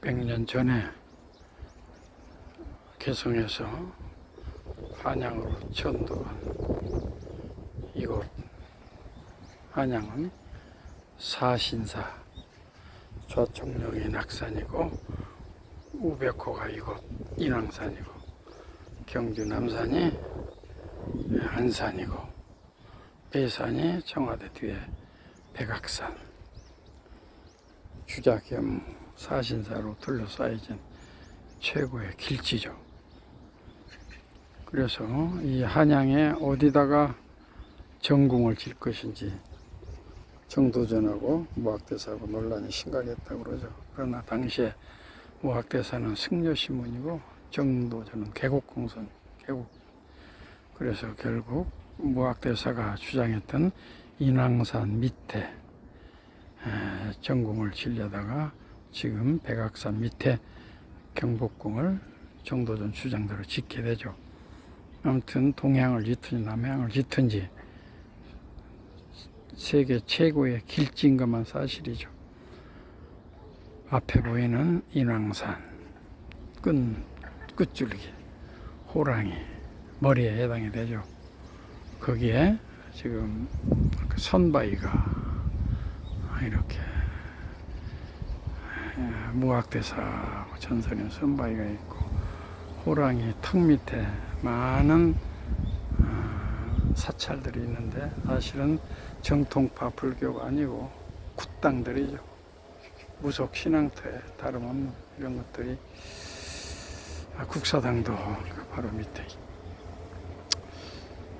600년 전에 개성에서 한양으로 전도한 이곳 한양은 사신사 좌총령이 낙산이고 우백호가 이곳 인왕산이고 경주 남산이 안산이고 배산이 청와대 뒤에 백악산 겸 사신사로 둘러싸여진 최고의 길지죠. 그래서 이 한양에 어디다가 정궁을 질 것인지 정도전하고 무학대사하고 논란이 심각했다고 그러죠. 그러나 당시에 무학대사는 승려신문이고 정도전은 개국공선, 개국. 그래서 결국 무학대사가 주장했던 인왕산 밑에 에, 정궁을 지려다가 지금 백악산 밑에 경복궁을 정도전 주장대로 짓게 되죠. 아무튼 동향을 짓든지 남향을 짓든지 세계 최고의 길진 것만 사실이죠. 앞에 보이는 인왕산 끝 끝줄기 호랑이 머리에 해당이 되죠. 거기에 지금 그 선바위가 이렇게 무학대사 전설인 선바위가 있고 호랑이 턱 밑에 많은 어, 사찰들이 있는데 사실은 정통파 불교가 아니고 굿당들이죠. 무속 신앙터에 다름없는 이런 것들이 아, 국사당도 바로 밑에 있-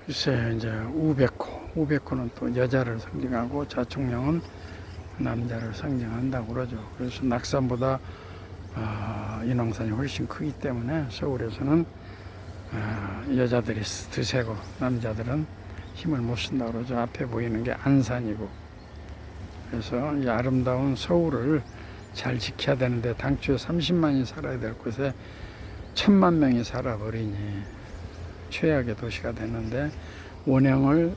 글쎄 이제 우백호 우백호는 또 여자를 상징하고 좌총령은 남자를 상징한다고 그러죠. 그래서 낙산보다 아, 인왕산이 훨씬 크기 때문에 서울에서는 아, 여자들이 드세고 남자들은 힘을 못 쓴다 그러죠. 앞에 보이는 게 안산이고 그래서 이 아름다운 서울을 잘 지켜야 되는데 당초에 30만이 살아야 될 곳에 천만 명이 살아버리니 최악의 도시가 됐는데 원형을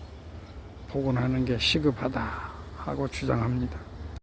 복원하는 게 시급하다 하고 주장합니다.